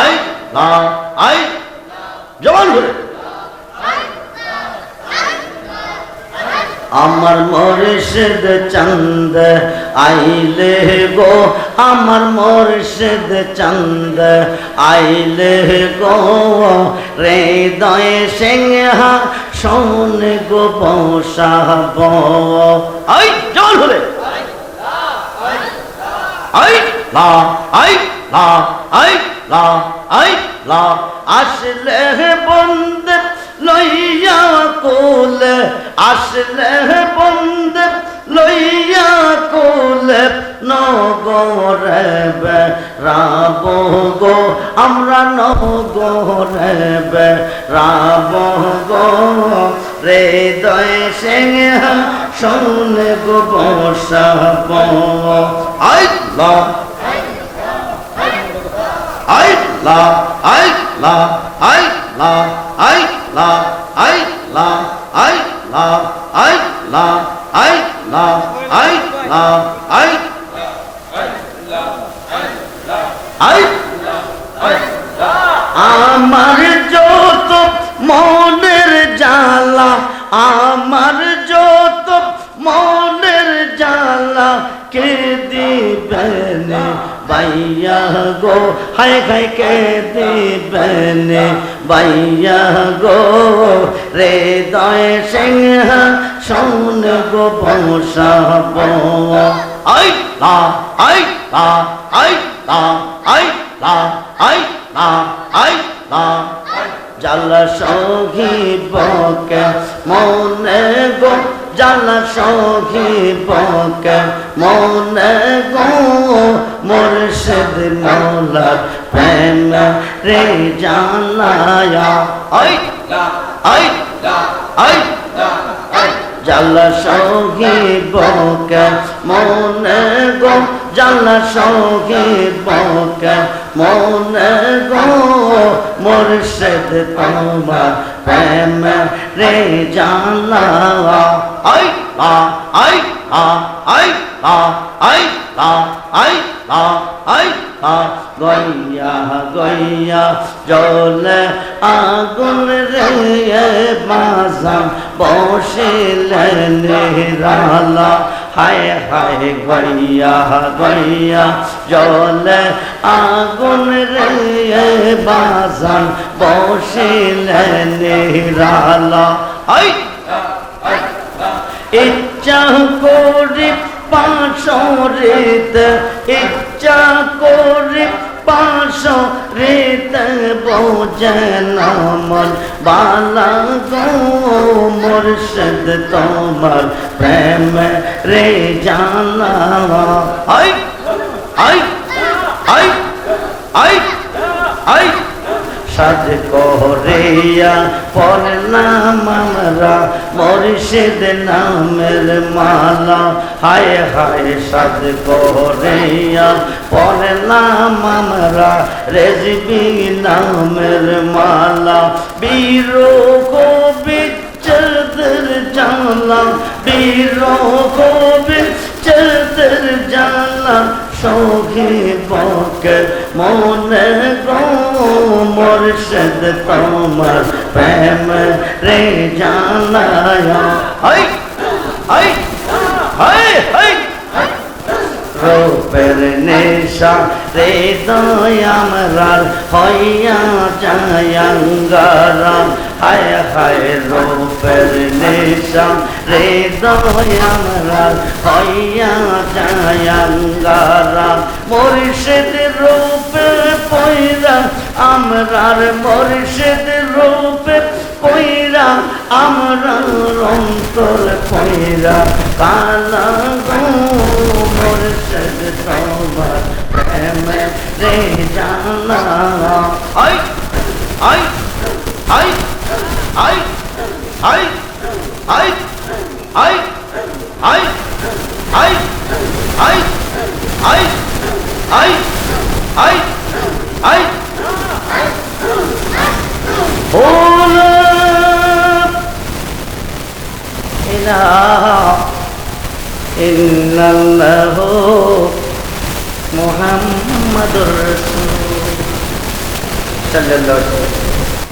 I লা, I জবান আমার মরশেদ চন্দ আইলে গো, আমার মরশেদ চন্দ আইলে গো। রে দয়ে সিংহা, শোন গো বসাব আই জল হলে আই লা আই লা, আই লা আই লা আসলে বন্দ লইয়া কোল, আসলে বন্দ লইয়া কোল নগরে রাব গো, আমরা নগরে রাব গো। রে দয় সিংহ শোন গো বসাব। আই লা লা, আই লা আই লা আই লা আই লা আই লা আই লা আই লা আই লা, আই আই, আমার যত মনের জ্বালা, আমার যত মনের জ্বালা, কে দিবেন? বাইয়া গো, হায় হায় কে দিবেন? বাইয়া গো রে দয় সিংহ শোন গো বসাব। আই লা আই লা আই লা আই লা আই লা আই লা জাল সখী বকে মনে গো, জাল সখী বকে মনে গো। মুর্শিদ মৌলার প্রেম রে জানায়া। আই আই আই জাল সখী বকে মনে গো জাল সখী বকে মনে গো, মুর্শিদ তোমার প্রেম রে জানা আই আই। লা, আই লা আই লা আই লা আই, লা, গইয়া গইয়া জলে আগুন রে বাজাম বসিলেন নিরালা। হায় হায়, গইয়া গইয়া জলে আগুন রে বাজান বসিলেন নিরালা। আই ইচ্ছা করি পাশরিত ইচ্ছা করি পাশরিত বোঝেন মন বালা গো, মুর্শিদ তোমার প্রেম রে জানা। আই আই আই আই আই। সাজ করিয়া পর নাম আমরা মুর্শিদ নামের মালা। হায় হায়, সাজ করিয়া পর নাম আমরা রেজবি নামের মালা। বীর কবি চদর জালা বীর কবি চদর জালা সখী বকে মনে মুর্শিদ তোমার প্রেম রে জানায়া। হাই হাই হাই হাই। রূপের নেশা রে দয়ামরার হইয়া জায়াঙ্গারাম হায় হায়, রূপের নেশা রে দয়ামরার হইয়া জায়াঙ্গারাম মুর্শিদ রূপে পয়রা আমরার মুর্শিদ রূপে পয়রা আমরা অন্তর পয়রা কালা গো মুর্শিদ তোমার প্রেম রে জানা। আই আই আই আই আই আই আই আই আই আই আই আই আই আই ওলা ইলাহা ইল্লাল্লাহু মুহাম্মাদুর রাসূল wasallam